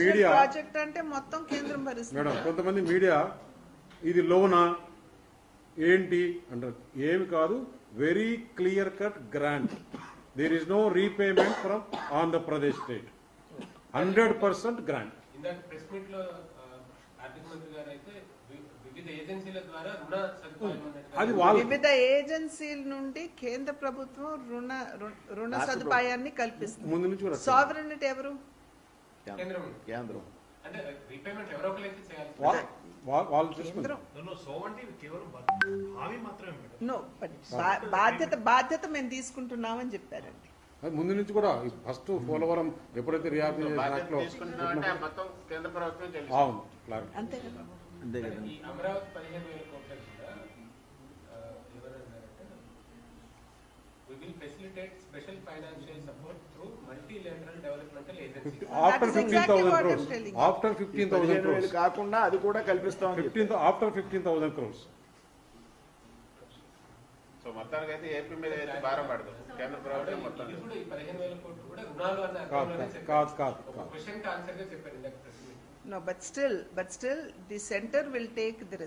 Media project అంటే మొత్తం కేంద్రం భరిస్తుంది. మేడం కొంతమంది మీడియా ఇది లోనా? ఏంటి? అంటారు. ఏమి కాదు very clear cut grant there is no repayment from Andhra Pradesh state hundred percent grant press మీట్లో ఆ, ఆర్థిక మంత్రి గారు అయితే వి- వివిధ ఏజెన్సీల ద్వారా రుణ సదుపాయం అన్నట్టుగా అది వాళ్ళ వివిధ ఏజెన్సీల నుండి కేంద్ర ప్రభుత్వం రుణ రుణ సదుపాయాన్ని కల్పిస్తుంది. ముందు నుంచి కూడా సావరెనిటీ ఎవరు? కేంద్రం. బాధ్యత బాధ్యత మేము తీసుకుంటున్నామని చెప్పారండి. ముందు నుంచి కూడా ఫస్ట్ పోలవరం ఎప్పుడైతే రియాక్ట్ అవును క్లారిటీ అంతే కదా. అంతే కదా. we will facilitate special financial support developmental agencies. After is fifteen exactly thousand what I'm crores telling. After fifteen thousand పదిహేను వేలు క్రోర్స్ కాకుండా అది కూడా కల్పిస్తామని చెప్పారు. Fifteen after fifteen thousand crores so మొత్తానికి అయితే ఏపీ మీద అయితే భారం పడదు కేంద్ర ప్రభుత్వం మొత్తం ఇది కూడా ఈ పదిహేను వేల కోట్లు కూడా రుణాలు అన్న కాదు అర్థంలోనే కాదు చెప్పారు. కాదు కాదు ఒక కాదు క్వశ్చన్ కి ఆన్సర్ గా చెప్పారు ఇందాక press meet no but still but still the centre will take the